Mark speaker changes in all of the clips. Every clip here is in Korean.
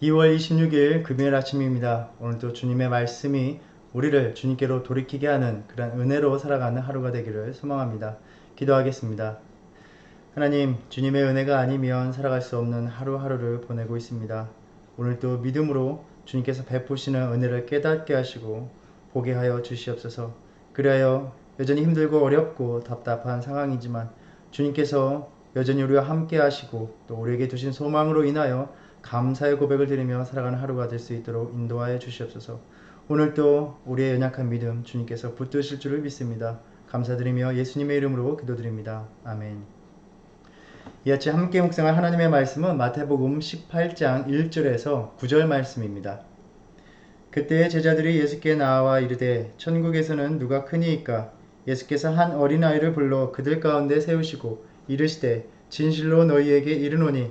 Speaker 1: 2월 26일 금요일 아침입니다. 오늘도 주님의 말씀이 우리를 주님께로 돌이키게 하는 그런 은혜로 살아가는 하루가 되기를 소망합니다. 기도하겠습니다. 하나님, 주님의 은혜가 아니면 살아갈 수 없는 하루하루를 보내고 있습니다. 오늘도 믿음으로 주님께서 베푸시는 은혜를 깨닫게 하시고 보게 하여 주시옵소서. 그리하여 여전히 힘들고 어렵고 답답한 상황이지만 주님께서 여전히 우리와 함께 하시고 또 우리에게 주신 소망으로 인하여 감사의 고백을 드리며 살아가는 하루가 될 수 있도록 인도하여 주시옵소서. 오늘도 우리의 연약한 믿음 주님께서 붙드실 줄을 믿습니다. 감사드리며 예수님의 이름으로 기도드립니다. 아멘. 이 아침 함께 묵상할 하나님의 말씀은 마태복음 18장 1절에서 9절 말씀입니다. 그때 제자들이 예수께 나와 이르되 천국에서는 누가 크니이까 예수께서 한 어린아이를 불러 그들 가운데 세우시고 이르시되 진실로 너희에게 이르노니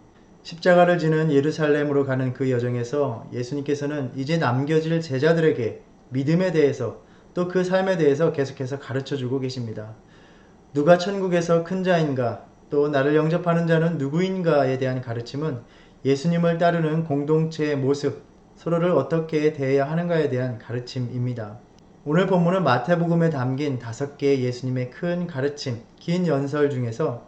Speaker 1: 십자가를 지는 예루살렘으로 가는 그 여정에서 예수님께서는 이제 남겨질 제자들에게 믿음에 대해서 또 그 삶에 대해서 계속해서 가르쳐 주고 계십니다. 누가 천국에서 큰 자인가 또 나를 영접하는 자는 누구인가에 대한 가르침은 예수님을 따르는 공동체의 모습, 서로를 어떻게 대해야 하는가에 대한 가르침입니다. 오늘 본문은 마태복음에 담긴 다섯 개의 예수님의 큰 가르침, 긴 연설 중에서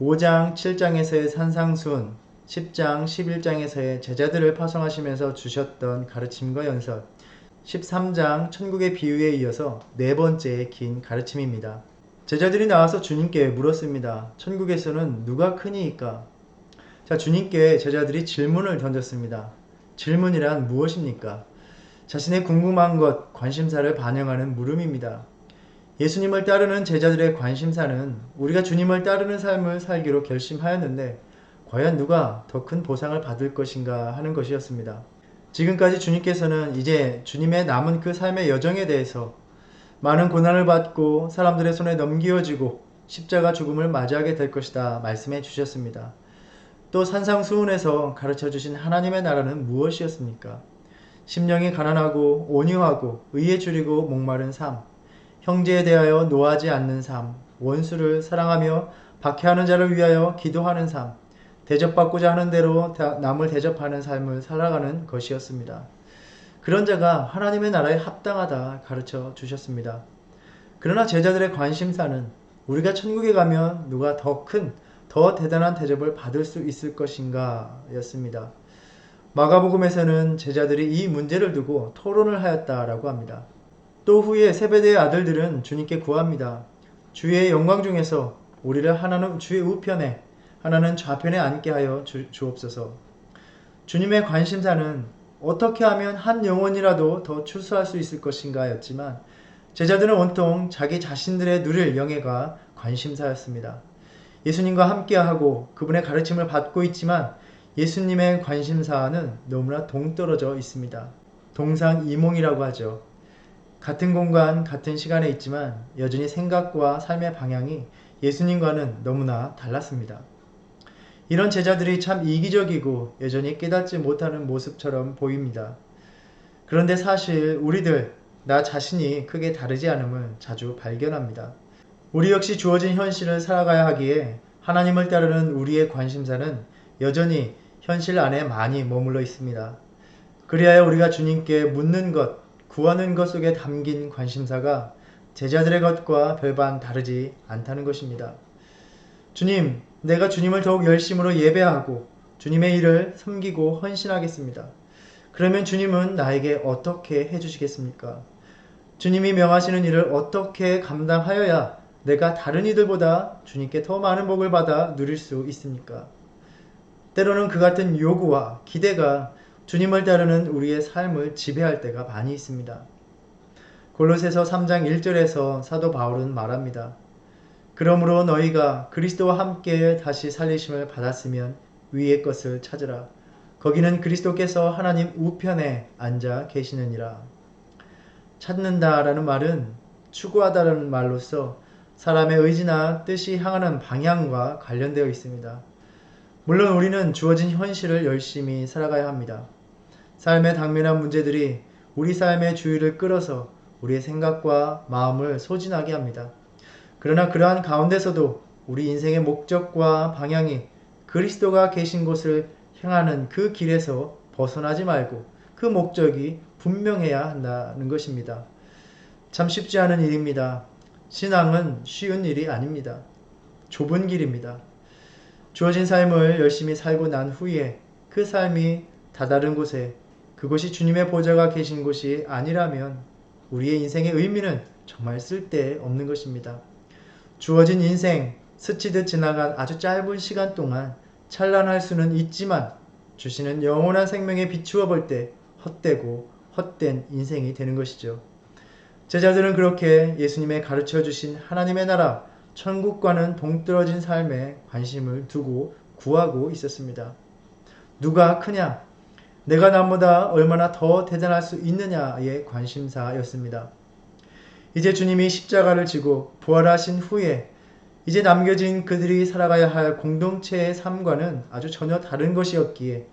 Speaker 1: 5장, 7장에서의 산상수훈, 10장, 11장에서의 제자들을 파송하시면서 주셨던 가르침과 연설, 13장 천국의 비유에 이어서 네 번째의 긴 가르침입니다. 제자들이 나와서 주님께 물었습니다. 천국에서는 누가 크니이까? 자, 주님께 제자들이 질문을 던졌습니다. 질문이란 무엇입니까? 자신의 궁금한 것, 관심사를 반영하는 물음입니다. 예수님을 따르는 제자들의 관심사는 우리가 주님을 따르는 삶을 살기로 결심하였는데 과연 누가 더 큰 보상을 받을 것인가 하는 것이었습니다. 지금까지 주님께서는 이제 주님의 남은 그 삶의 여정에 대해서 많은 고난을 받고 사람들의 손에 넘기어지고 십자가 죽음을 맞이하게 될 것이다 말씀해 주셨습니다. 또 산상수훈에서 가르쳐 주신 하나님의 나라는 무엇이었습니까? 심령이 가난하고 온유하고 의에 줄이고 목마른 삶, 형제에 대하여 노하지 않는 삶, 원수를 사랑하며 박해하는 자를 위하여 기도하는 삶, 대접받고자 하는 대로 남을 대접하는 삶을 살아가는 것이었습니다. 그런 자가 하나님의 나라에 합당하다 가르쳐 주셨습니다. 그러나 제자들의 관심사는 우리가 천국에 가면 누가 더 큰, 더 대단한 대접을 받을 수 있을 것인가 였습니다. 마가복음에서는 제자들이 이 문제를 두고 토론을 하였다라고 합니다. 또 후에 세베대의 아들들은 주님께 구합니다. 주의 영광 중에서 우리를 하나는 주의 우편에 하나는 좌편에 앉게 하여 주, 주옵소서. 주님의 관심사는 어떻게 하면 한 영혼이라도 더 출소할 수 있을 것인가 였지만 제자들은 온통 자기 자신들의 누릴 영예가 관심사였습니다. 예수님과 함께하고 그분의 가르침을 받고 있지만 예수님의 관심사는 너무나 동떨어져 있습니다. 동상이몽이라고 하죠. 같은 공간, 같은 시간에 있지만 여전히 생각과 삶의 방향이 예수님과는 너무나 달랐습니다. 이런 제자들이 참 이기적이고 여전히 깨닫지 못하는 모습처럼 보입니다. 그런데 사실 우리들, 나 자신이 크게 다르지 않음을 자주 발견합니다. 우리 역시 주어진 현실을 살아가야 하기에 하나님을 따르는 우리의 관심사는 여전히 현실 안에 많이 머물러 있습니다. 그리하여 우리가 주님께 묻는 것, 구하는 것 속에 담긴 관심사가 제자들의 것과 별반 다르지 않다는 것입니다. 주님, 내가 주님을 더욱 열심으로 예배하고 주님의 일을 섬기고 헌신하겠습니다. 그러면 주님은 나에게 어떻게 해주시겠습니까? 주님이 명하시는 일을 어떻게 감당하여야 내가 다른 이들보다 주님께 더 많은 복을 받아 누릴 수 있습니까? 때로는 그 같은 요구와 기대가 주님을 따르는 우리의 삶을 지배할 때가 많이 있습니다. 골로새서 3장 1절에서 사도 바울은 말합니다. 그러므로 너희가 그리스도와 함께 다시 살리심을 받았으면 위의 것을 찾으라. 거기는 그리스도께서 하나님 우편에 앉아 계시느니라. 찾는다라는 말은 추구하다라는 말로서 사람의 의지나 뜻이 향하는 방향과 관련되어 있습니다. 물론 우리는 주어진 현실을 열심히 살아가야 합니다. 삶의 당면한 문제들이 우리 삶의 주의를 끌어서 우리의 생각과 마음을 소진하게 합니다. 그러나 그러한 가운데서도 우리 인생의 목적과 방향이 그리스도가 계신 곳을 향하는 그 길에서 벗어나지 말고 그 목적이 분명해야 한다는 것입니다. 참 쉽지 않은 일입니다. 신앙은 쉬운 일이 아닙니다. 좁은 길입니다. 주어진 삶을 열심히 살고 난 후에 그 삶이 다다른 곳에 그곳이 주님의 보좌가 계신 곳이 아니라면 우리의 인생의 의미는 정말 쓸데없는 것입니다. 주어진 인생, 스치듯 지나간 아주 짧은 시간 동안 찬란할 수는 있지만 주시는 영원한 생명에 비추어 볼 때 헛되고 헛된 인생이 되는 것이죠. 제자들은 그렇게 예수님의 가르쳐 주신 하나님의 나라, 천국과는 동떨어진 삶에 관심을 두고 구하고 있었습니다. 누가 크냐? 내가 남보다 얼마나 더 대단할 수 있느냐의 관심사였습니다. 이제 주님이 십자가를 지고 부활하신 후에 이제 남겨진 그들이 살아가야 할 공동체의 삶과는 아주 전혀 다른 것이었기에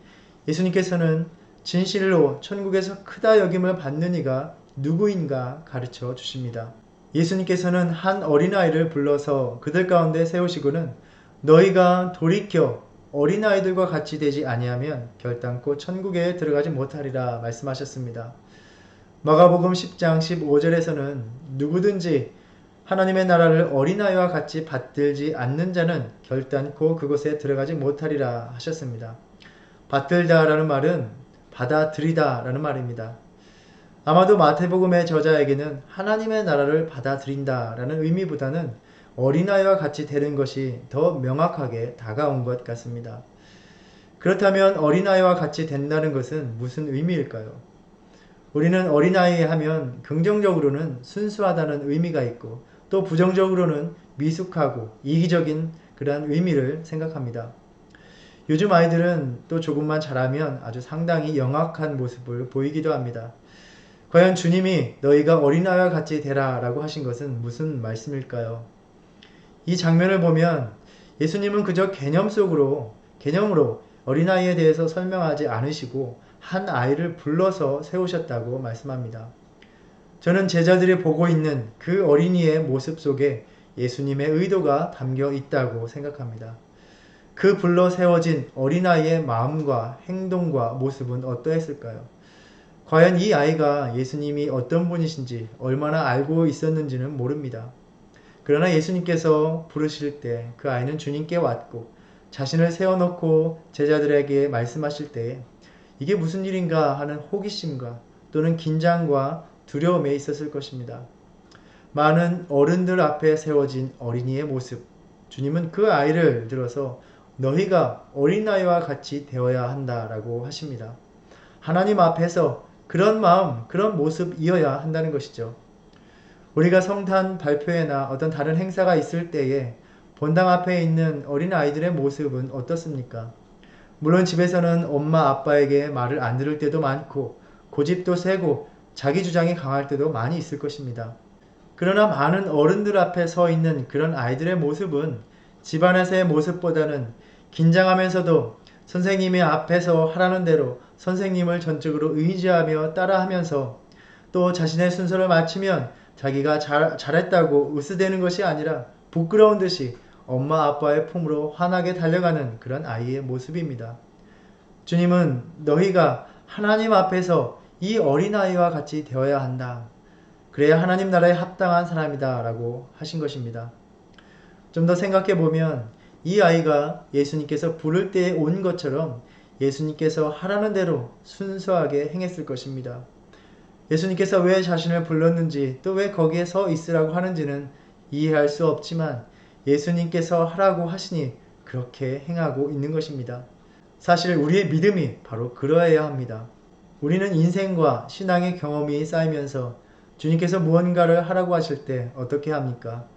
Speaker 1: 예수님께서는 진실로 천국에서 크다 여김을 받는 이가 누구인가 가르쳐 주십니다. 예수님께서는 한 어린아이를 불러서 그들 가운데 세우시고는 너희가 돌이켜 어린아이들과 같이 되지 아니하면 결단코 천국에 들어가지 못하리라 말씀하셨습니다. 마가복음 10장 15절에서는 누구든지 하나님의 나라를 어린아이와 같이 받들지 않는 자는 결단코 그곳에 들어가지 못하리라 하셨습니다. 받들다라는 말은 받아들이다라는 말입니다. 아마도 마태복음의 저자에게는 하나님의 나라를 받아들인다라는 의미보다는 어린아이와 같이 되는 것이 더 명확하게 다가온 것 같습니다. 그렇다면 어린아이와 같이 된다는 것은 무슨 의미일까요? 우리는 어린아이 하면 긍정적으로는 순수하다는 의미가 있고 또 부정적으로는 미숙하고 이기적인 그러한 의미를 생각합니다. 요즘 아이들은 또 조금만 자라면 아주 상당히 영악한 모습을 보이기도 합니다. 과연 주님이 너희가 어린아이와 같이 되라 라고 하신 것은 무슨 말씀일까요? 이 장면을 보면 예수님은 그저 개념 속으로, 개념으로 어린아이에 대해서 설명하지 않으시고 한 아이를 불러서 세우셨다고 말씀합니다. 저는 제자들이 보고 있는 그 어린이의 모습 속에 예수님의 의도가 담겨 있다고 생각합니다. 그 불러 세워진 어린아이의 마음과 행동과 모습은 어떠했을까요? 과연 이 아이가 예수님이 어떤 분이신지 얼마나 알고 있었는지는 모릅니다. 그러나 예수님께서 부르실 때 그 아이는 주님께 왔고 자신을 세워놓고 제자들에게 말씀하실 때 이게 무슨 일인가 하는 호기심과 또는 긴장과 두려움에 있었을 것입니다. 많은 어른들 앞에 세워진 어린이의 모습. 주님은 그 아이를 들어서 너희가 어린아이와 같이 되어야 한다라고 하십니다. 하나님 앞에서 그런 마음, 그런 모습이어야 한다는 것이죠. 우리가 성탄 발표회나 어떤 다른 행사가 있을 때에 본당 앞에 있는 어린 아이들의 모습은 어떻습니까? 물론 집에서는 엄마 아빠에게 말을 안 들을 때도 많고 고집도 세고 자기 주장이 강할 때도 많이 있을 것입니다. 그러나 많은 어른들 앞에 서 있는 그런 아이들의 모습은 집안에서의 모습보다는 긴장하면서도 선생님의 앞에서 하라는 대로 선생님을 전적으로 의지하며 따라하면서 또 자신의 순서를 마치면 자기가 잘, 잘했다고 으스대는 것이 아니라 부끄러운 듯이 엄마 아빠의 품으로 환하게 달려가는 그런 아이의 모습입니다. 주님은 너희가 하나님 앞에서 이 어린아이와 같이 되어야 한다. 그래야 하나님 나라에 합당한 사람이다. 라고 하신 것입니다. 좀 더 생각해 보면 이 아이가 예수님께서 부를 때에 온 것처럼 예수님께서 하라는 대로 순수하게 행했을 것입니다. 예수님께서 왜 자신을 불렀는지 또 왜 거기에 서 있으라고 하는지는 이해할 수 없지만 예수님께서 하라고 하시니 그렇게 행하고 있는 것입니다. 사실 우리의 믿음이 바로 그러해야 합니다. 우리는 인생과 신앙의 경험이 쌓이면서 주님께서 무언가를 하라고 하실 때 어떻게 합니까?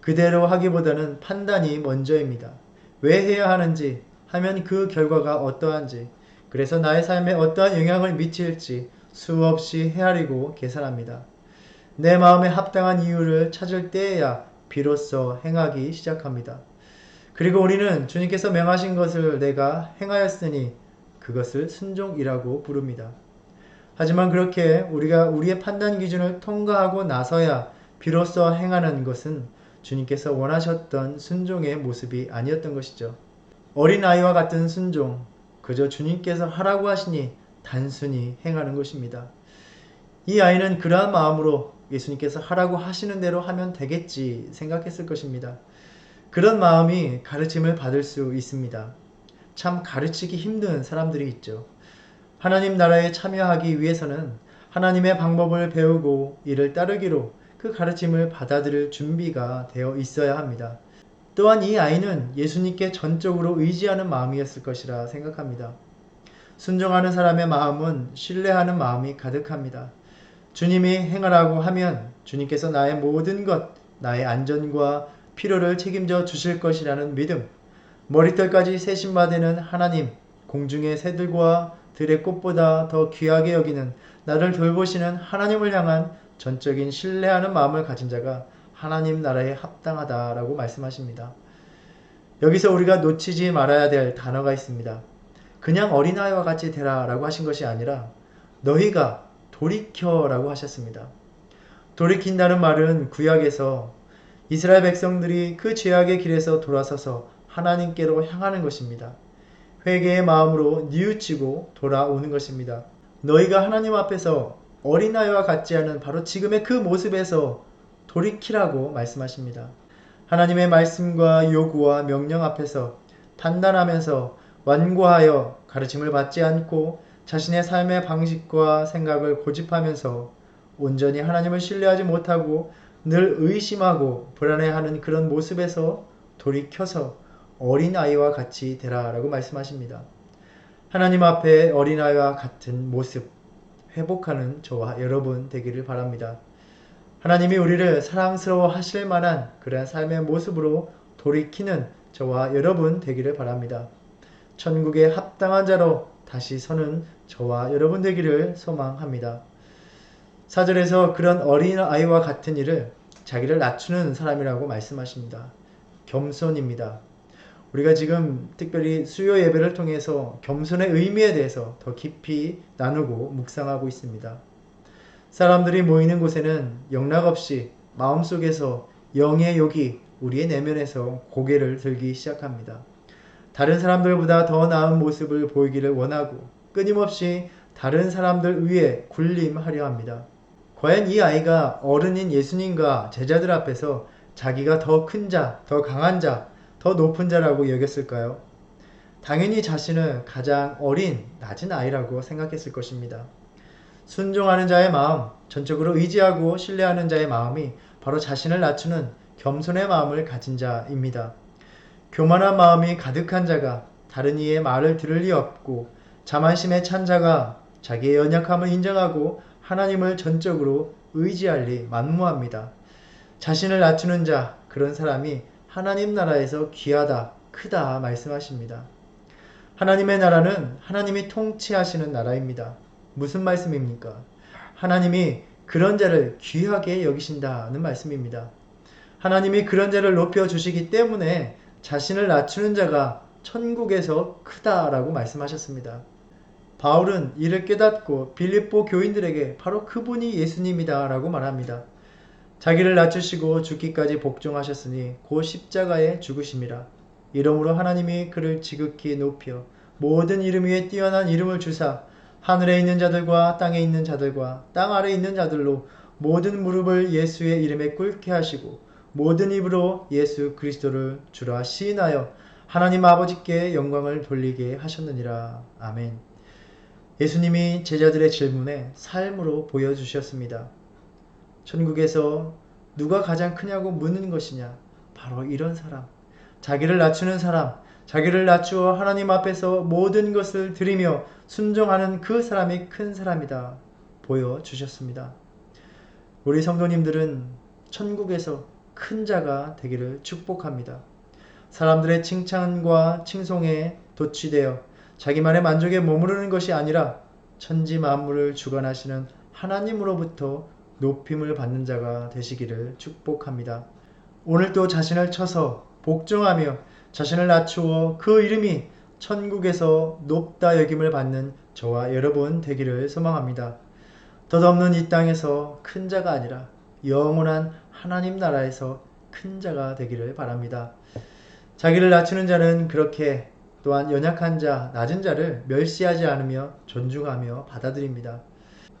Speaker 1: 그대로 하기보다는 판단이 먼저입니다. 왜 해야 하는지, 하면 그 결과가 어떠한지, 그래서 나의 삶에 어떠한 영향을 미칠지 수없이 헤아리고 계산합니다. 내 마음에 합당한 이유를 찾을 때에야 비로소 행하기 시작합니다. 그리고 우리는 주님께서 명하신 것을 내가 행하였으니 그것을 순종이라고 부릅니다. 하지만 그렇게 우리가 우리의 판단 기준을 통과하고 나서야 비로소 행하는 것은 주님께서 원하셨던 순종의 모습이 아니었던 것이죠. 어린아이와 같은 순종, 그저 주님께서 하라고 하시니 단순히 행하는 것입니다. 이 아이는 그러한 마음으로 예수님께서 하라고 하시는 대로 하면 되겠지 생각했을 것입니다. 그런 마음이 가르침을 받을 수 있습니다. 참 가르치기 힘든 사람들이 있죠. 하나님 나라에 참여하기 위해서는 하나님의 방법을 배우고 이를 따르기로 그 가르침을 받아들일 준비가 되어 있어야 합니다. 또한 이 아이는 예수님께 전적으로 의지하는 마음이었을 것이라 생각합니다. 순종하는 사람의 마음은 신뢰하는 마음이 가득합니다. 주님이 행하라고 하면 주님께서 나의 모든 것, 나의 안전과 필요를 책임져 주실 것이라는 믿음, 머리털까지 세심받는 하나님, 공중의 새들과 들의 꽃보다 더 귀하게 여기는 나를 돌보시는 하나님을 향한 전적인 신뢰하는 마음을 가진 자가 하나님 나라에 합당하다라고 말씀하십니다. 여기서 우리가 놓치지 말아야 될 단어가 있습니다. 그냥 어린아이와 같이 되라라고 하신 것이 아니라 너희가 돌이켜라고 하셨습니다. 돌이킨다는 말은 구약에서 이스라엘 백성들이 그 죄악의 길에서 돌아서서 하나님께로 향하는 것입니다. 회개의 마음으로 뉘우치고 돌아오는 것입니다. 너희가 하나님 앞에서 어린아이와 같지 않은 바로 지금의 그 모습에서 돌이키라고 말씀하십니다. 하나님의 말씀과 요구와 명령 앞에서 판단하면서 완고하여 가르침을 받지 않고 자신의 삶의 방식과 생각을 고집하면서 온전히 하나님을 신뢰하지 못하고 늘 의심하고 불안해하는 그런 모습에서 돌이켜서 어린아이와 같이 되라라고 말씀하십니다. 하나님 앞에 어린아이와 같은 모습 회복하는 저와 여러분 되기를 바랍니다. 하나님이 우리를 사랑스러워 하실 만한 그러한 삶의 모습으로 돌이키는 저와 여러분 되기를 바랍니다. 천국에 합당한 자로 다시 서는 저와 여러분 되기를 소망합니다. 사절에서 그런 어린 아이와 같은 일을 자기를 낮추는 사람이라고 말씀하십니다. 겸손입니다. 우리가 지금 특별히 수요 예배를 통해서 겸손의 의미에 대해서 더 깊이 나누고 묵상하고 있습니다. 사람들이 모이는 곳에는 영락없이 마음속에서 영의 욕이 우리의 내면에서 고개를 들기 시작합니다. 다른 사람들보다 더 나은 모습을 보이기를 원하고 끊임없이 다른 사람들 위에 군림하려 합니다. 과연 이 아이가 어른인 예수님과 제자들 앞에서 자기가 더 큰 자, 더 강한 자, 더 높은 자라고 여겼을까요? 당연히 자신을 가장 어린, 낮은 아이라고 생각했을 것입니다. 순종하는 자의 마음, 전적으로 의지하고 신뢰하는 자의 마음이 바로 자신을 낮추는 겸손의 마음을 가진 자입니다. 교만한 마음이 가득한 자가 다른 이의 말을 들을 리 없고 자만심에 찬 자가 자기의 연약함을 인정하고 하나님을 전적으로 의지할 리 만무합니다. 자신을 낮추는 자, 그런 사람이 하나님 나라에서 귀하다, 크다 말씀하십니다. 하나님의 나라는 하나님이 통치하시는 나라입니다. 무슨 말씀입니까? 하나님이 그런 자를 귀하게 여기신다는 말씀입니다. 하나님이 그런 자를 높여 주시기 때문에 자신을 낮추는 자가 천국에서 크다라고 말씀하셨습니다. 바울은 이를 깨닫고 빌립보 교인들에게 바로 그분이 예수님이다라고 말합니다. 자기를 낮추시고 죽기까지 복종하셨으니 곧 십자가에 죽으심이라. 이러므로 하나님이 그를 지극히 높여 모든 이름 위에 뛰어난 이름을 주사 하늘에 있는 자들과 땅에 있는 자들과 땅 아래 있는 자들로 모든 무릎을 예수의 이름에 꿇게 하시고 모든 입으로 예수 그리스도를 주라 시인하여 하나님 아버지께 영광을 돌리게 하셨느니라. 아멘. 예수님이 제자들의 질문에 삶으로 보여주셨습니다. 천국에서 누가 가장 크냐고 묻는 것이냐? 바로 이런 사람. 자기를 낮추는 사람, 자기를 낮추어 하나님 앞에서 모든 것을 드리며 순종하는 그 사람이 큰 사람이다. 보여주셨습니다. 우리 성도님들은 천국에서 큰 자가 되기를 축복합니다. 사람들의 칭찬과 칭송에 도취되어 자기만의 만족에 머무르는 것이 아니라 천지 만물을 주관하시는 하나님으로부터 높임을 받는 자가 되시기를 축복합니다. 오늘도 자신을 쳐서 복종하며 자신을 낮추어 그 이름이 천국에서 높다 여김을 받는 저와 여러분 되기를 소망합니다. 덧없는 이 땅에서 큰 자가 아니라 영원한 하나님 나라에서 큰 자가 되기를 바랍니다. 자기를 낮추는 자는 그렇게 또한 연약한 자, 낮은 자를 멸시하지 않으며 존중하며 받아들입니다.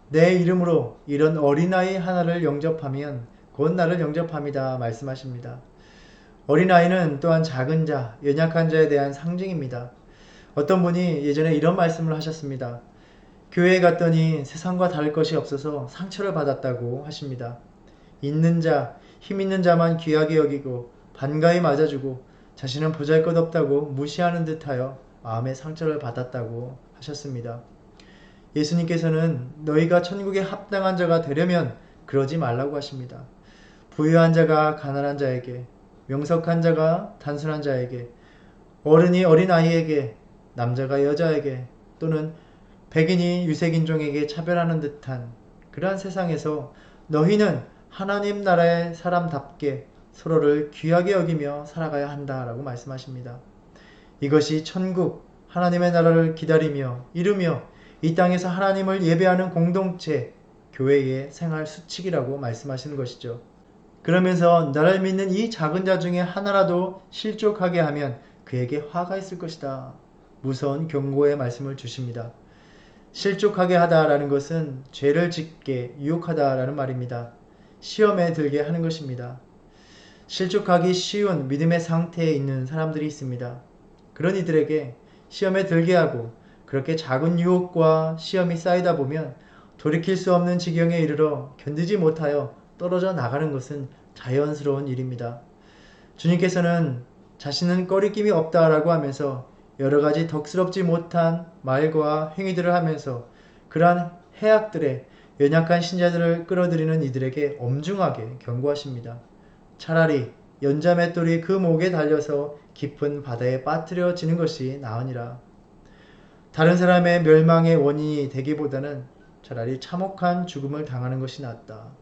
Speaker 1: 내 이름으로 이런 어린아이 하나를 영접하면 곧 나를 영접합니다. 말씀하십니다. 어린아이는 또한 작은 자, 연약한 자에 대한 상징입니다. 어떤 분이 예전에 이런 말씀을 하셨습니다. 교회에 갔더니 세상과 다를 것이 없어서 상처를 받았다고 하십니다. 있는 자, 힘 있는 자만 귀하게 여기고 반가이 맞아주고 자신은 보잘것 없다고 무시하는 듯하여 마음의 상처를 받았다고 하셨습니다. 예수님께서는 너희가 천국에 합당한 자가 되려면 그러지 말라고 하십니다. 부유한 자가 가난한 자에게, 명석한 자가 단순한 자에게, 어른이 어린아이에게, 남자가 여자에게, 또는 백인이 유색인종에게 차별하는 듯한 그러한 세상에서 너희는 하나님 나라의 사람답게 서로를 귀하게 여기며 살아가야 한다라고 말씀하십니다. 이것이 천국, 하나님의 나라를 기다리며 이루며 이 땅에서 하나님을 예배하는 공동체, 교회의 생활 수칙이라고 말씀하시는 것이죠. 그러면서 나를 믿는 이 작은 자 중에 하나라도 실족하게 하면 그에게 화가 있을 것이다. 무서운 경고의 말씀을 주십니다. 실족하게 하다라는 것은 죄를 짓게 유혹하다라는 말입니다. 시험에 들게 하는 것입니다. 실족하기 쉬운 믿음의 상태에 있는 사람들이 있습니다. 그런 이들에게 시험에 들게 하고 그렇게 작은 유혹과 시험이 쌓이다 보면 돌이킬 수 없는 지경에 이르러 견디지 못하여 떨어져 나가는 것은 자연스러운 일입니다. 주님께서는 자신은 꺼리낌이 없다라고 하면서 여러 가지 덕스럽지 못한 말과 행위들을 하면서 그러한 해악들에 연약한 신자들을 끌어들이는 이들에게 엄중하게 경고하십니다. 차라리 연자맷돌이 그 목에 달려서 깊은 바다에 빠뜨려지는 것이 나으니라. 다른 사람의 멸망의 원인이 되기보다는 차라리 참혹한 죽음을 당하는 것이 낫다.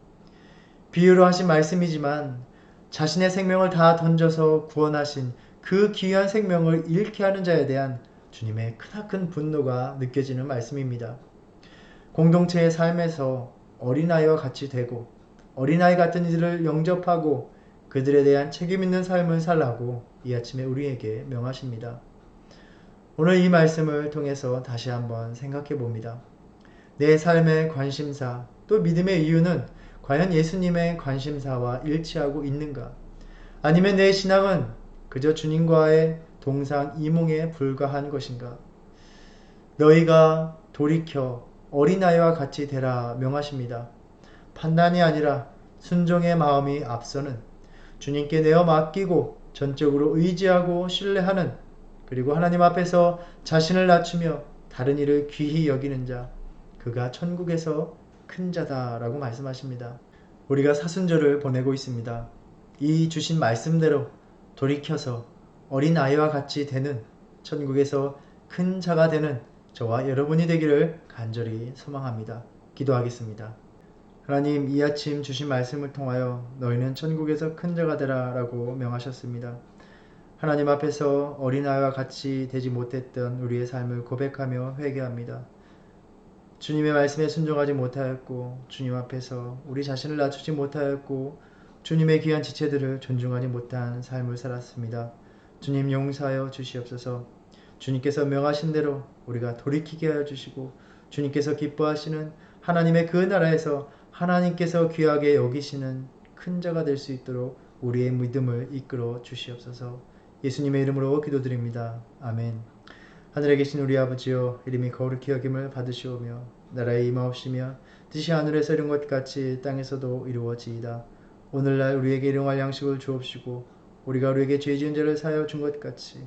Speaker 1: 비유로 하신 말씀이지만 자신의 생명을 다 던져서 구원하신 그 귀한 생명을 잃게 하는 자에 대한 주님의 크나큰 분노가 느껴지는 말씀입니다. 공동체의 삶에서 어린아이와 같이 되고 어린아이 같은 이들을 영접하고 그들에 대한 책임 있는 삶을 살라고 이 아침에 우리에게 명하십니다. 오늘 이 말씀을 통해서 다시 한번 생각해 봅니다. 내 삶의 관심사 또 믿음의 이유는 과연 예수님의 관심사와 일치하고 있는가? 아니면 내 신앙은 그저 주님과의 동상 이몽에 불과한 것인가? 너희가 돌이켜 어린아이와 같이 되라 명하십니다. 판단이 아니라 순종의 마음이 앞서는 주님께 내어 맡기고 전적으로 의지하고 신뢰하는 그리고 하나님 앞에서 자신을 낮추며 다른 일을 귀히 여기는 자 그가 천국에서 큰 자다라고 말씀하십니다. 우리가 사순절을 보내고 있습니다. 이 주신 말씀대로 돌이켜서 어린 아이와 같이 되는 천국에서 큰 자가 되는 저와 여러분이 되기를 간절히 소망합니다. 기도하겠습니다. 하나님 이 아침 주신 말씀을 통하여 너희는 천국에서 큰 자가 되라 라고 명하셨습니다. 하나님 앞에서 어린아이와 같이 되지 못했던 우리의 삶을 고백하며 회개합니다. 주님의 말씀에 순종하지 못하였고 주님 앞에서 우리 자신을 낮추지 못하였고 주님의 귀한 지체들을 존중하지 못한 삶을 살았습니다. 주님 용서하여 주시옵소서. 주님께서 명하신 대로 우리가 돌이키게 하여 주시고 주님께서 기뻐하시는 하나님의 그 나라에서 하나님께서 귀하게 여기시는 큰 자가 될 수 있도록 우리의 믿음을 이끌어 주시옵소서 예수님의 이름으로 기도드립니다. 아멘. 하늘에 계신 우리 아버지여 이름이 거룩히 여김을 받으시오며 나라의 임하옵시며 뜻이 하늘에서 이룬 것 같이 땅에서도 이루어지이다. 오늘날 우리에게 일용할 양식을 주옵시고 우리가 우리에게 죄 지은 죄를 사하여 준 것 같이